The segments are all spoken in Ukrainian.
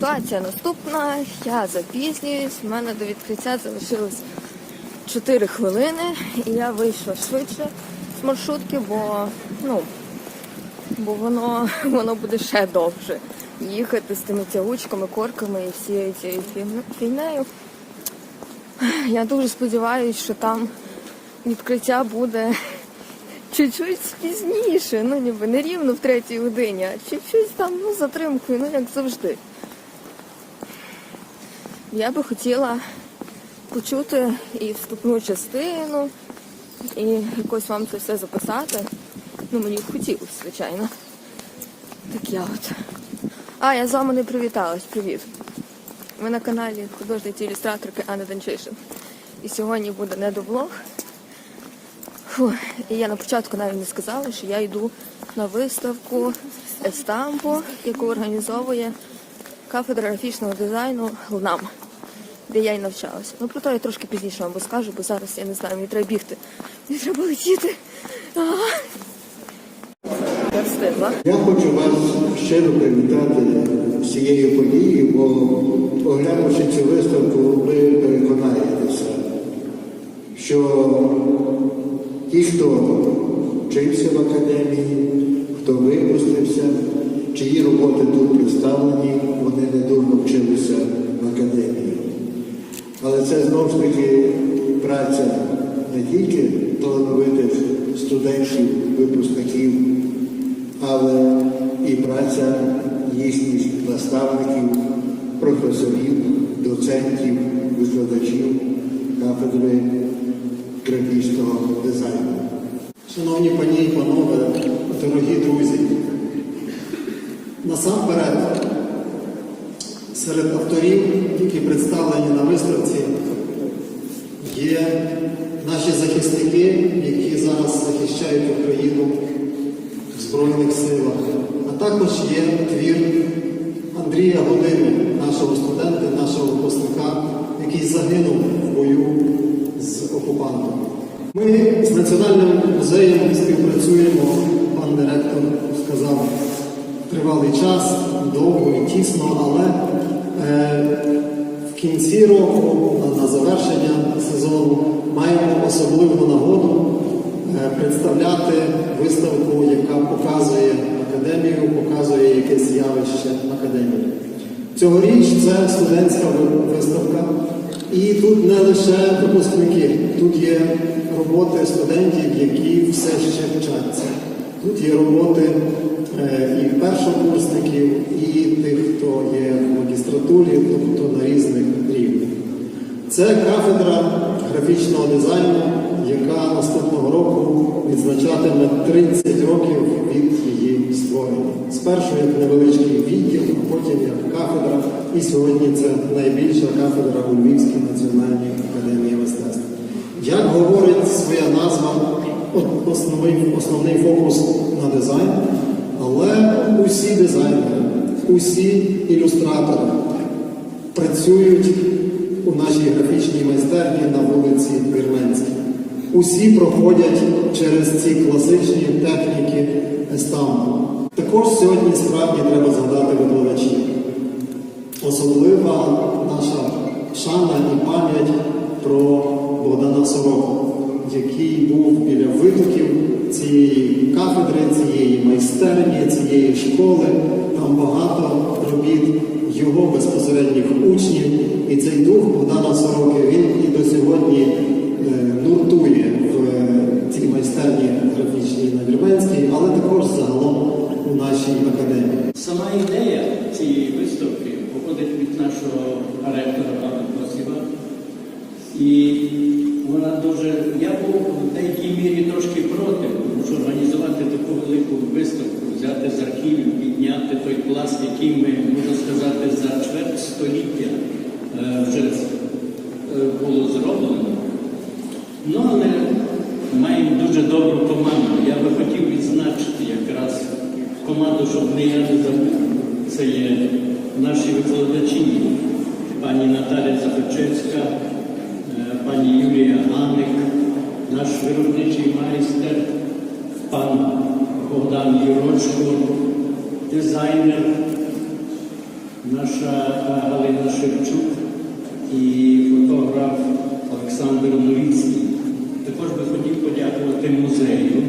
ситуація наступна. Я запізнююсь. У мене до відкриття залишилось 4 хвилини, і я вийшла швидше з маршрутки, бо ну бо воно воно буде ще довше їхати з тими тягучками, корками і всією цією фігне- фігнею. Я дуже сподіваюся, що там відкриття буде чуть-чуть пізніше, ну ніби не рівно в третій годині, а чуть-чуть там ну, затримкою, ну як завжди. Я би хотіла почути і вступну частину, і якось вам це все записати. Ну, мені б хотілося, звичайно. Так я от. А, я з вами не привіталась. Привіт. Ви на каналі художниці ілюстраторки Анна Данчишин. І сьогодні буде недоблог. Фу, і я на початку навіть не сказала, що я йду на виставку Естампо, яку організовує кафедра графічного дизайну ЛНАМ, де я й навчалася. Ну про то я трошки пізніше вам розкажу, бо зараз я не знаю, мені треба бігти. Мені треба летіти. А. Я встигла. Я хочу вас щиро привітати з цією подією, бо оглянувши цю виставку, ви переконаєтеся, що ті, хто вчився в академії, хто випустився, чиї роботи тут представлені, вони не вчилися в академії. Але це знову ж таки праця не тільки талановитих студентів, випускників, але і праця їхніх наставників, професорів, доцентів, викладачів кафедри графічного дизайну. Шановні пані і панове, дорогі друзі, насамперед, серед авторів, які представлені на виставці, є наші захисники, які зараз захищають Україну в Збройних силах, а також є твір Андрія Години, нашого студента, нашого випускника, який загинув в бою з окупантом. Ми з Національним музеєм співпрацюємо, пан директор сказав, тривалий час, довго і тісно, але е, в кінці року, на, завершення сезону, маємо особливу нагоду е, представляти виставку, яка показує академію, показує якесь явище академії. Цьогоріч це студентська виставка. І тут не лише випускники, тут є роботи студентів, які все ще вчаться. Тут є роботи і першокурсників, і тих, хто є в магістратурі, тобто на різних рівнях. Це кафедра графічного дизайну, яка наступного року відзначатиме 30 років від її створення. Спершу як невеличкий відділ, а потім як кафедра. І сьогодні це найбільша кафедра у Львівській національній академії мистецтв. Як говорить своя назва, основний, основний фокус на дизайн, але усі дизайнери, усі ілюстратори працюють у нашій графічній майстерні на вулиці Вірменській. Усі проходять через ці класичні техніки естампу. Також сьогодні справді треба згадати викладачів. Особлива наша шана і пам'ять про Богдана Сороку, який був біля витоків цієї кафедри, цієї майстерні, цієї школи. Там багато робіт його безпосередніх учнів. І цей дух Богдана Сороки він і до сьогодні е, нуртує в е, цій майстерні графічній на Вірменській, але також загалом у нашій академії. Сама ідея цієї виставки походить від нашого ректора вона дуже. Я був в деякій мірі трошки проти, тому що організувати таку велику виставку, взяти з архівів, підняти той пласт, який ми, можна сказати, за чверть століття е, вже е, було зроблено. Ну, але маємо дуже добру команду. Я би хотів відзначити якраз команду, щоб не я не забув. Це є наші викладачі, пані Наталя Захочевська, е, пані Юлія Ганик, наш виробничий майстер, пан Богдан Юрочко, дизайнер наша е, Галина Шевчук і фотограф Олександр Новіцький. Також би хотів подякувати музею,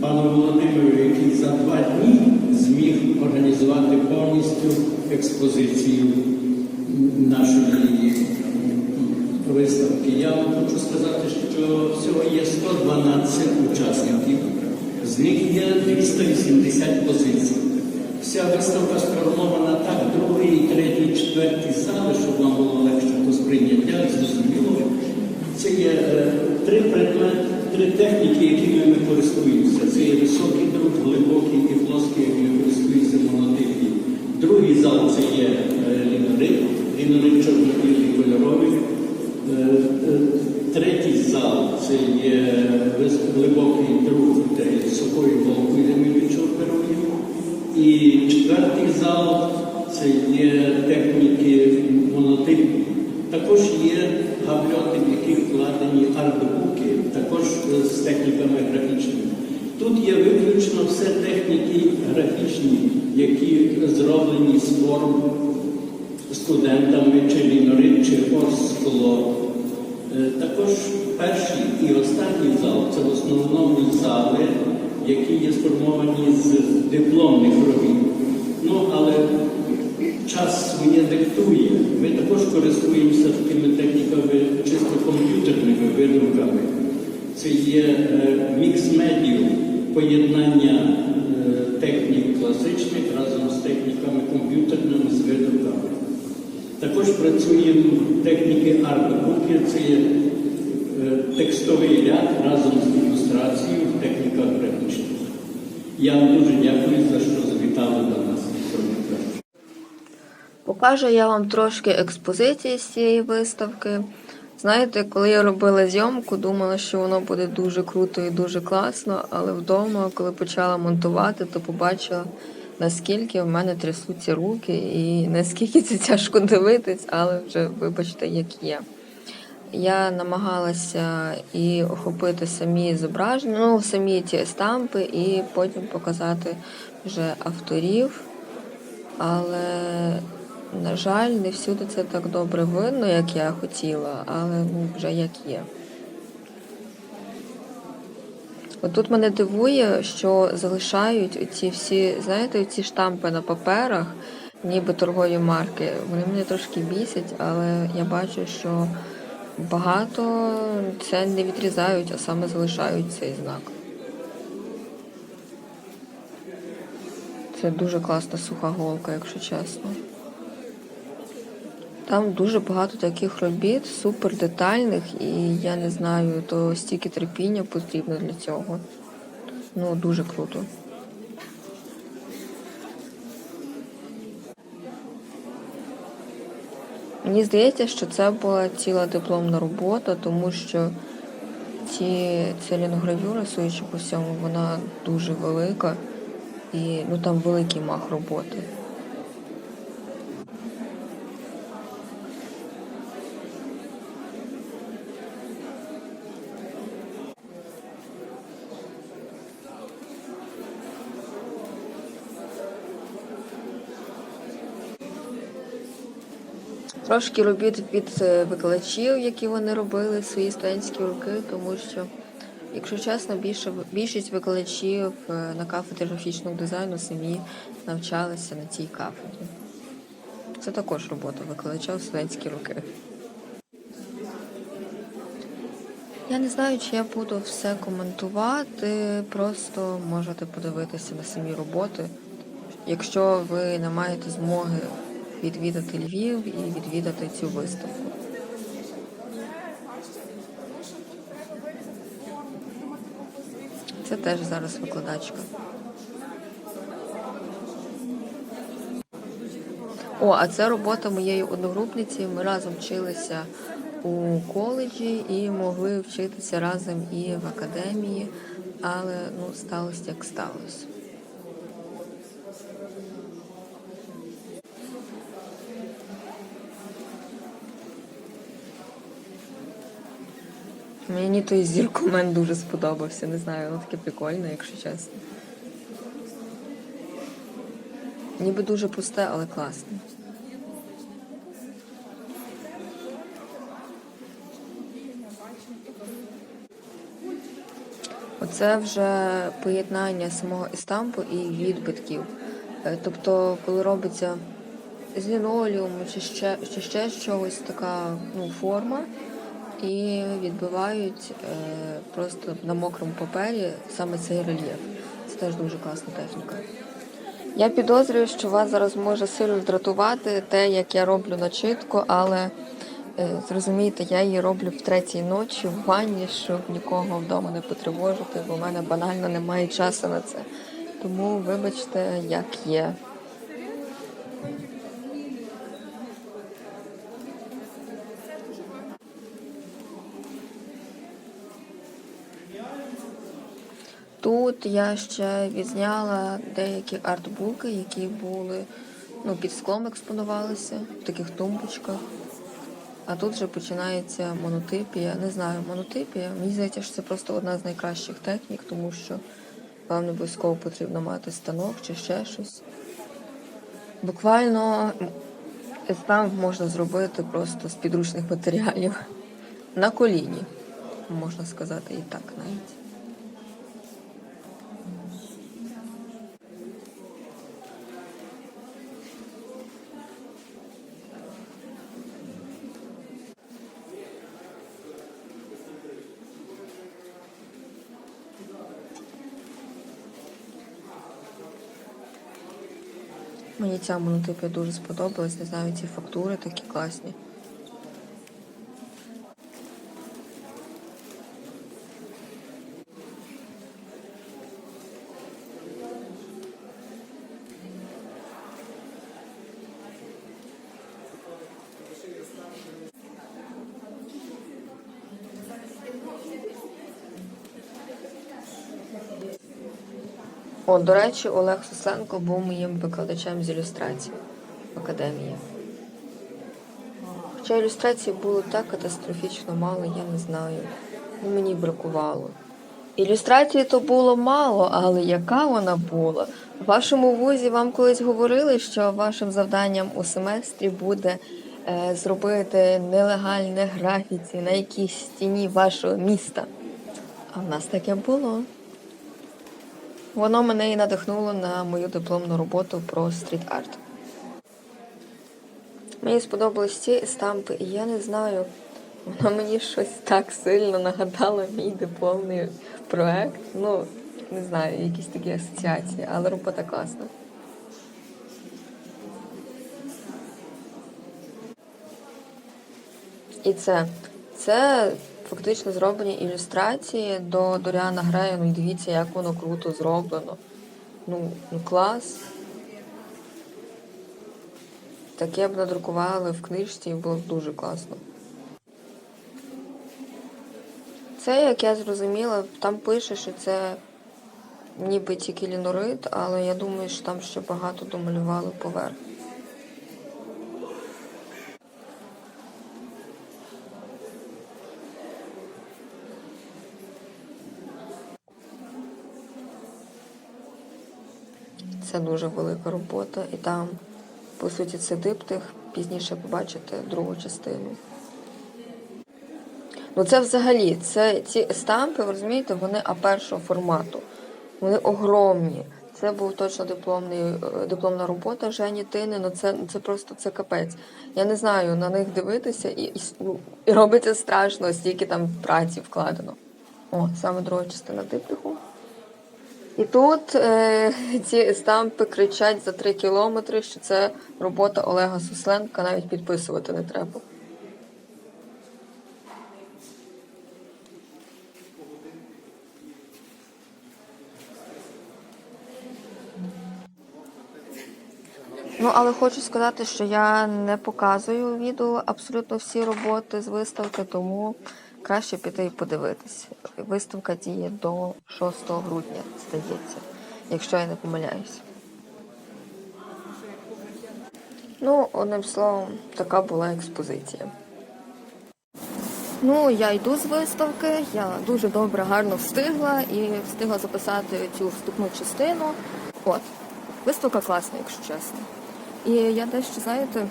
пану Володимиру, який за два дні зміг організувати повністю експозицію нашої виставки. Я вам хочу сказати, що всього є 112 учасників, з них є 280 позицій. Вся виставка сформована так, другий, третій, четвертий зали, щоб вам було легше до сприйняття, зрозуміло. Це є е, три предмети, три техніки, якими ми користуємося. Це є високий друг, глибокий і плоский, якими користуються монотипі. Другий зал це є е, лінорит, лінорит чорно-білий кольоровий. Е, е, Третій зал це є глибокий друг де ми нічого оперуємо. І четвертий зал це є техніки монотипні. Також є гавльоти, в яких вкладені артбуки, також е, з техніками графічними. Тут є виключно все техніки графічні, які зроблені з форм студентами чи лінорит, чи орскло. Е, Також перший і останній зал це в основному зали, які є сформовані з дипломних робіт. Ну, але час своє диктує. Ми також користуємося такими техніками чисто комп'ютерними видрумками. Це є е, мікс медіум, поєднання е, технік класичних разом з техніками комп'ютерними з видрумками. Також працюємо техніки артбуки, це є е, текстовий ряд разом з ілюстрацією в техніках графічних. Я вам дуже дякую за що завітали до нас. Покажу я вам трошки експозиції з цієї виставки. Знаєте, коли я робила зйомку, думала, що воно буде дуже круто і дуже класно, але вдома, коли почала монтувати, то побачила, наскільки в мене трясуться руки і наскільки це тяжко дивитись, але вже вибачте, як є. Я намагалася і охопити самі зображення, ну, самі ті стампи, і потім показати вже авторів. Але, на жаль, не всюди це так добре видно, як я хотіла, але ну, вже як є. От тут мене дивує, що залишають оці всі, знаєте, оці штампи на паперах, ніби торгові марки. Вони мене трошки бісять, але я бачу, що багато це не відрізають, а саме залишають цей знак. Це дуже класна суха голка, якщо чесно. Там дуже багато таких робіт, супер детальних, і я не знаю, то стільки терпіння потрібно для цього. Ну, дуже круто. Мені здається, що це була ціла дипломна робота, тому що ці ця ліногравюра, судячи по всьому, вона дуже велика і ну там великий мах роботи. Трошки робіт від е, викладачів, які вони робили свої студентські роки, тому що, якщо чесно, більше більшість викладачів е, на кафедрі графічного дизайну самі навчалися на цій кафедрі. Це також робота викладача в студентські роки. Я не знаю, чи я буду все коментувати, просто можете подивитися на самі роботи. Якщо ви не маєте змоги відвідати Львів і відвідати цю виставку. Це теж зараз викладачка. О, а це робота моєї одногрупниці. Ми разом вчилися у коледжі і могли вчитися разом і в академії, але ну, сталося як сталося. Мені той зіркомен дуже сподобався. Не знаю, воно таке прикольне, якщо чесно. Ніби дуже пусте, але класне. Оце вже поєднання самого істампу і відбитків. Е, тобто, коли робиться з лінолеуму чи ще, чи ще чогось така ну, форма і відбивають е, просто на мокрому папері саме цей рельєф. Це теж дуже класна техніка. Я підозрюю, що вас зараз може сильно дратувати те, як я роблю начитку, але е, зрозумійте, я її роблю в третій ночі в ванні, щоб нікого вдома не потривожити, бо в мене банально немає часу на це. Тому вибачте, як є. Тут я ще відзняла деякі артбуки, які були ну, під склом експонувалися в таких тумбочках. А тут вже починається монотипія. Не знаю, монотипія. Мені здається, що це просто одна з найкращих технік, тому що вам не обов'язково потрібно мати станок чи ще щось. Буквально там можна зробити просто з підручних матеріалів на коліні, можна сказати, і так навіть. Мені ця монотипія дуже сподобалась, не знаю, ці фактури такі класні. О, до речі, Олег Сусенко був моїм викладачем з ілюстрації в академії. Хоча ілюстрацій було так катастрофічно мало, я не знаю. Ну, мені бракувало. Ілюстрації то було мало, але яка вона була? В вашому вузі вам колись говорили, що вашим завданням у семестрі буде е, зробити нелегальне графіті на якійсь стіні вашого міста. А в нас таке було. Воно мене і надихнуло на мою дипломну роботу про стріт-арт. Мені сподобались ці естампи, і я не знаю, воно мені щось так сильно нагадало мій дипломний проект. Ну, не знаю, якісь такі асоціації, але робота класна. І це. Це фактично зроблені ілюстрації до Доріана Грея. Ну і дивіться, як воно круто зроблено. Ну, ну клас. Таке б надрукували в книжці і було б дуже класно. Це, як я зрозуміла, там пише, що це ніби тільки лінорит, але я думаю, що там ще багато домалювали поверх. Це дуже велика робота, і там, по суті, це диптих. Пізніше побачите другу частину. Ну це взагалі, це ці стампи, ви розумієте, вони А першого формату. Вони огромні. Це був точно дипломний, е, дипломна робота Жені Тини, ну це, це просто це капець. Я не знаю, на них дивитися і, і, ну, і робиться страшно, стільки там праці вкладено. О, саме друга частина диптиху. І тут е, ці стампи кричать за три кілометри, що це робота Олега Сусленка, навіть підписувати не треба. Ну, але хочу сказати, що я не показую відео абсолютно всі роботи з виставки, тому краще піти і подивитись. Виставка діє до 6 грудня, здається, якщо я не помиляюсь. Ну, одним словом, така була експозиція. Ну, я йду з виставки, я дуже добре, гарно встигла і встигла записати цю вступну частину. От, виставка класна, якщо чесно. І я дещо, знаєте,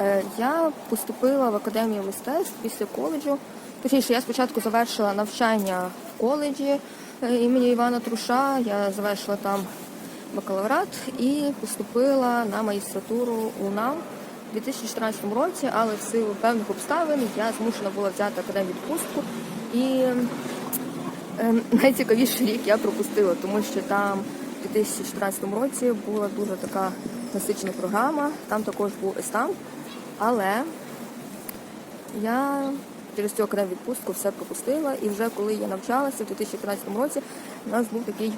е, я поступила в академію мистецтв після коледжу. Точніше, я спочатку завершила навчання в коледжі, е, імені Івана Труша. Я завершила там бакалаврат і поступила на магістратуру у НАМ у 2014 році, але в силу певних обставин я змушена була взяти академію відпустку. І Ем, Найцікавіший рік я пропустила, тому що там у 2014 році була дуже така насичена програма, там також був естам, але я через цю окрему відпустку все пропустила, і вже коли я навчалася в 2014 році, у нас був такий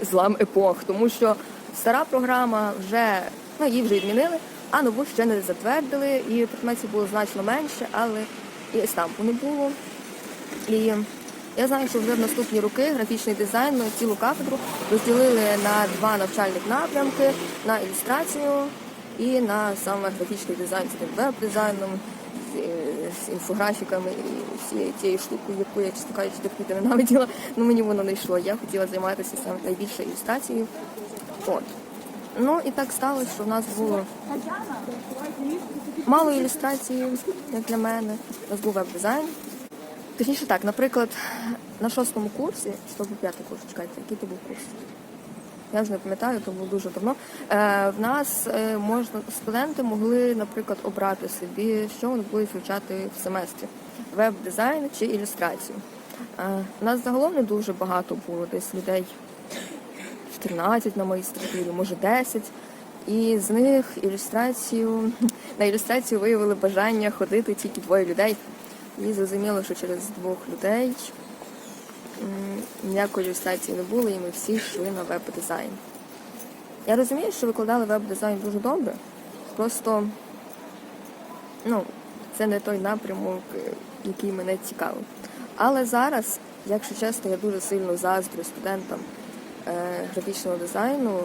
злам епох, тому що стара програма вже ну, її вже відмінили, а нову ще не затвердили, і предметів було значно менше, але і естампу не було. І я знаю, що вже в наступні роки графічний дизайн цілу кафедру розділили на два навчальних напрямки: на ілюстрацію і на саме графічний дизайн з веб-дизайном, з, інфографіками і всією тією штукою, яку я чесно кажучи, терпіти ненавиділа. Ну мені воно не йшло. Я хотіла займатися саме найбільше ілюстрацією. От. Ну і так сталося, що в нас було мало ілюстрації, як для мене. У нас був веб-дизайн. Точніше так, наприклад, на шостому курсі, то був п'ятий курс, чекайте, який то був курс? Я вже не пам'ятаю, то було дуже давно. Е, в нас е, можна студенти могли, наприклад, обрати собі, що вони будуть вивчати в семестрі: веб-дизайн чи ілюстрацію. Е, у нас загалом не дуже багато було десь людей 14 на магістратурі, може 10. І з них ілюстрацію на ілюстрацію виявили бажання ходити тільки двоє людей. І зрозуміло, що через двох людей ніякої ілюстрації не було, і ми всі йшли на веб-дизайн. Я розумію, що викладали веб-дизайн дуже добре. Просто ну, це не той напрямок, е, який мене цікавив. Але зараз, якщо чесно, я дуже сильно заздрю студентам е, графічного дизайну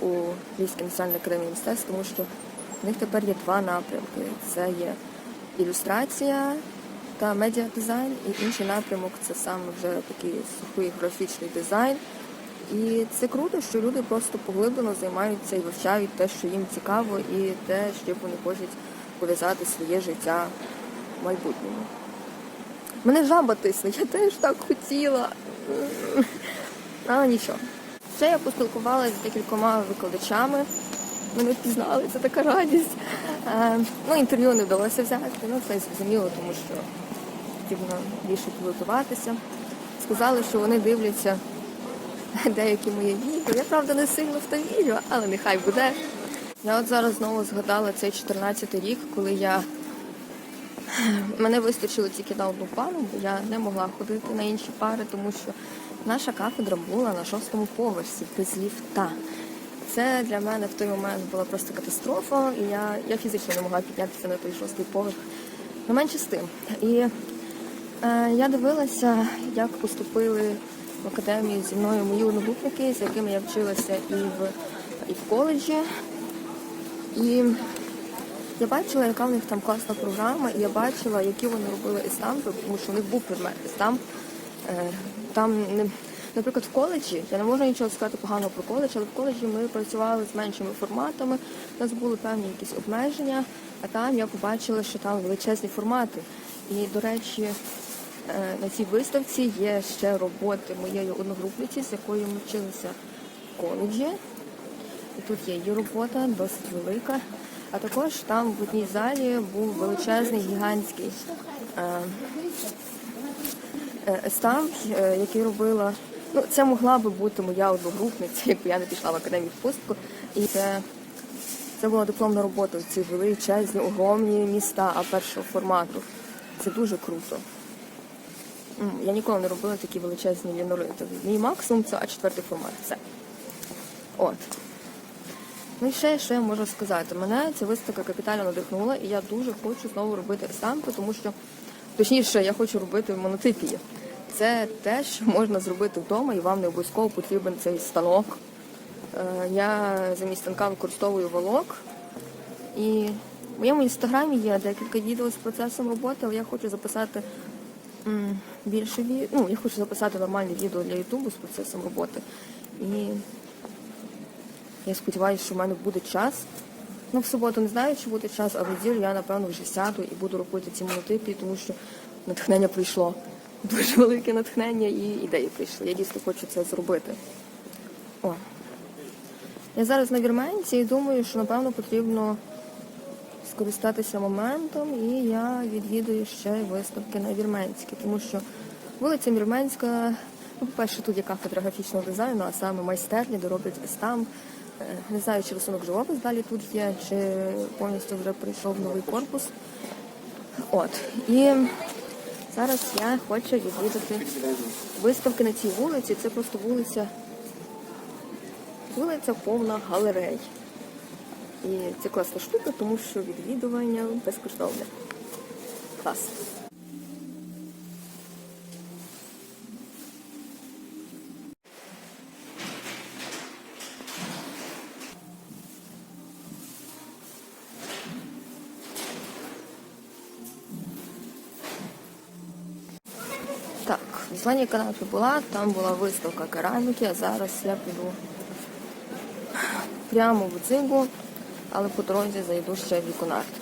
у Львівській національній академії мистецтв, тому що в них тепер є два напрямки: це є ілюстрація та медіадизайн, і інший напрямок це саме вже такий сухий графічний дизайн. І це круто, що люди просто поглиблено займаються і вивчають те, що їм цікаво, і те, чим вони хочуть пов'язати своє життя в майбутньому. Мене жаба тисне, я теж так хотіла. Але нічого. Ще я поспілкувалася з декількома викладачами. Мене впізнали, це така радість. Е, ну, інтерв'ю не вдалося взяти, ну це зрозуміло, тому що потрібно більше підготуватися. Сказали, що вони дивляться деякі мої відео. Я правда не сильно в те вірю, але нехай буде. Я от зараз знову згадала цей 14-й рік, коли я мене вистачило тільки на одну пару, бо я не могла ходити на інші пари, тому що наша кафедра була на шостому поверсі без ліфта. Це для мене в той момент була просто катастрофа, і я, я фізично не могла піднятися на той шостий поверх. Не менше з тим. І я дивилася, як поступили в академію зі мною мої одногрупники, з якими я вчилася і в, і в коледжі. І я бачила, яка в них там класна програма, і я бачила, які вони робили естампи, тому що у них був предмет естамп. Е, Там, наприклад, в коледжі, я не можу нічого сказати поганого про коледж, але в коледжі ми працювали з меншими форматами, у нас були певні якісь обмеження, а там я побачила, що там величезні формати. І, до речі, е, на цій виставці є ще роботи моєї одногрупниці, з якою ми вчилися в коледжі. І тут є її робота, досить велика. А також там в одній залі був величезний гігантський е, е, е, який робила. Ну, це могла би бути моя одногрупниця, якби я не пішла в академію відпустку. І це, це була дипломна робота. в Ці величезні, огромні міста, а першого формату. Це дуже круто. Я ніколи не робила такі величезні лінорити. Мій максимум це А4 формат. Все. От. Ну і ще, що я можу сказати? Мене ця виставка капітально надихнула, і я дуже хочу знову робити естампи, тому що, точніше, я хочу робити монотипії. Це те, що можна зробити вдома, і вам не обов'язково потрібен цей станок. Е, Я замість станка використовую волок. І в моєму інстаграмі є декілька відео з процесом роботи, але я хочу записати більше відео. Ну, я хочу записати нормальне відео для Ютубу з процесом роботи. І я сподіваюся, що в мене буде час. Ну, в суботу не знаю, чи буде час, а в неділю я, напевно, вже сяду і буду робити ці монотипи, тому що натхнення прийшло. дуже велике натхнення і ідеї прийшли. Я дійсно хочу це зробити. О. Я зараз на вірменці і думаю, що напевно потрібно скористатися моментом, і я відвідую ще й виставки на вірменській, тому що вулиця Вірменська, ну, по-перше, тут є кафедра графічного дизайну, а саме майстерня, де роблять естамп. Е, Не знаю, чи рисунок живопис далі тут є, чи повністю вже прийшов новий корпус. От. І зараз я хочу відвідати виставки на цій вулиці. Це просто вулиця. Вулиця повна галерей. І це класна штука, тому що відвідування безкоштовне. Клас. Так, в Зеленій канапі була, там була виставка кераміки, а зараз я піду прямо в дзигу, але по дорозі зайду ще в віконарт.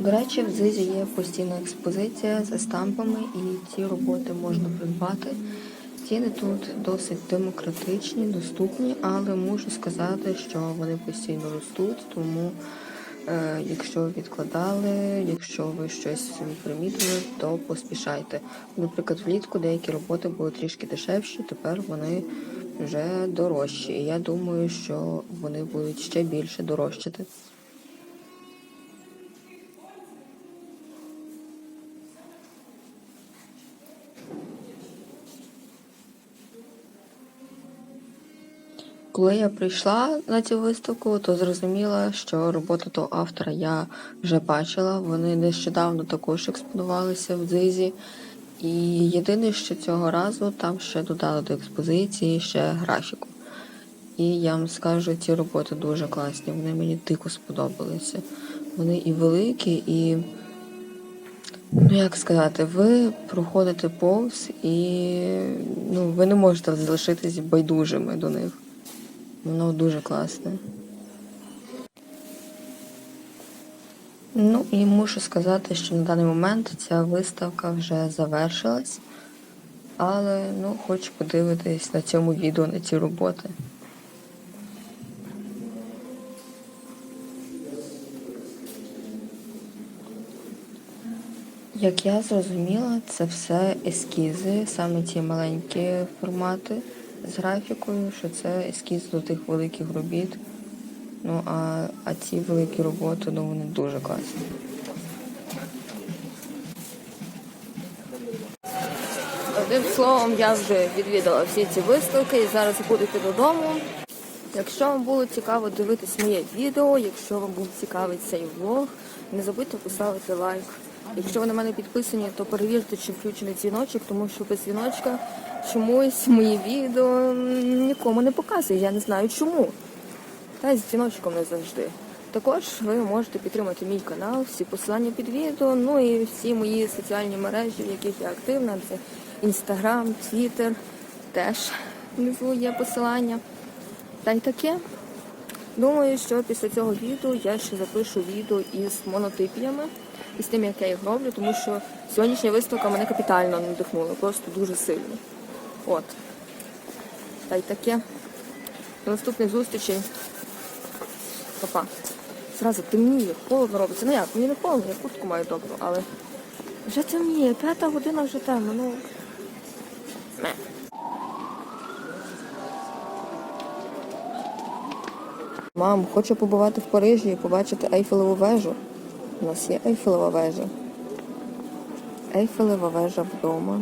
До речі, в ЗИЗі є постійна експозиція з естампами, і ці роботи можна придбати. Ціни тут досить демократичні, доступні, але мушу сказати, що вони постійно ростуть, тому е, якщо відкладали, якщо ви щось примітили, то поспішайте. Наприклад, влітку деякі роботи були трішки дешевші, тепер вони вже дорожчі. І я думаю, що вони будуть ще більше дорожчати. Коли я прийшла на цю виставку, то зрозуміла, що роботу того автора я вже бачила. Вони нещодавно також експонувалися в дзизі. І єдине, що цього разу там ще додали до експозиції ще графіку. І я вам скажу, ці роботи дуже класні. Вони мені дико сподобалися. Вони і великі, і, ну як сказати, ви проходите повз і ну, ви не можете залишитись байдужими до них. Воно дуже класне. Ну і мушу сказати, що на даний момент ця виставка вже завершилась, але ну, хочу подивитись на цьому відео на ці роботи. Як я зрозуміла, це все ескізи, саме ті маленькі формати з графікою, що це ескіз до тих великих робіт. Ну а, а ці великі роботи, ну вони дуже класні. Одним словом, я вже відвідала всі ці виставки і зараз буду йти додому. Якщо вам було цікаво дивитись моє відео, якщо вам був цікавий цей влог, не забудьте поставити лайк. Якщо ви на мене підписані, то перевірте, чи включений дзвіночок, тому що без дзвіночка чомусь мої відео нікому не показує. Я не знаю чому. Та й з дзвіночком не завжди. Також ви можете підтримати мій канал, всі посилання під відео, ну і всі мої соціальні мережі, в яких я активна. Це Інстаграм, Твіттер, теж внизу є посилання. Та й таке. Думаю, що після цього відео я ще запишу відео із монотипіями і з тим, як я їх роблю, тому що сьогоднішня виставка мене капітально надихнула, просто дуже сильно. От. Та й таке. До наступних зустрічей. Па-па. Зразу темніє, холодно робиться. Ну як, мені не холодно, я куртку маю добру, але вже темніє, п'ята година вже темно, ну. Ме. Мам, хочу побувати в Парижі і побачити Ейфелеву вежу. У нас є Ейфелева вежа. Ейфелева вежа вдома.